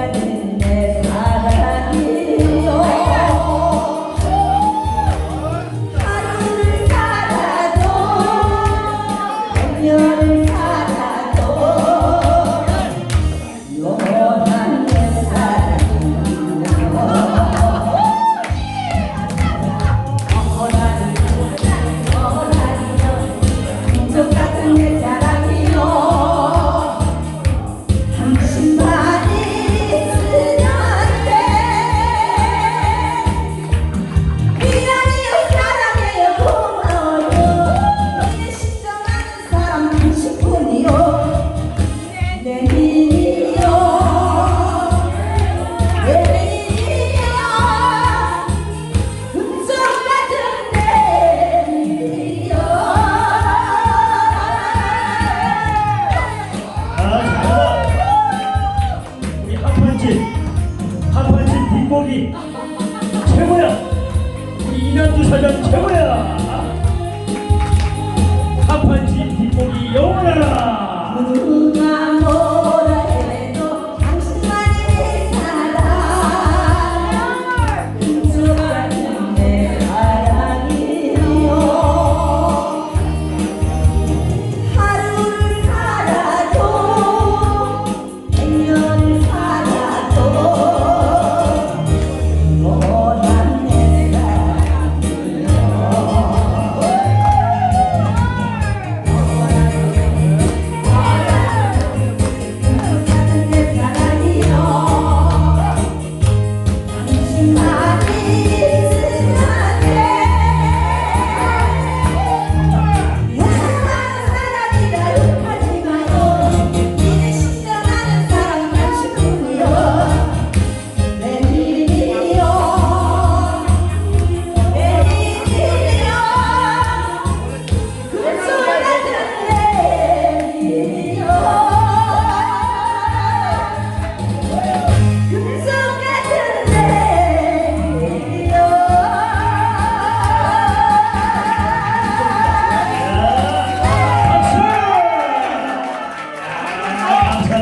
Gracias. 최고야. 우리 이남주 사장 최고야. 한판지 뒷목이 영원하라.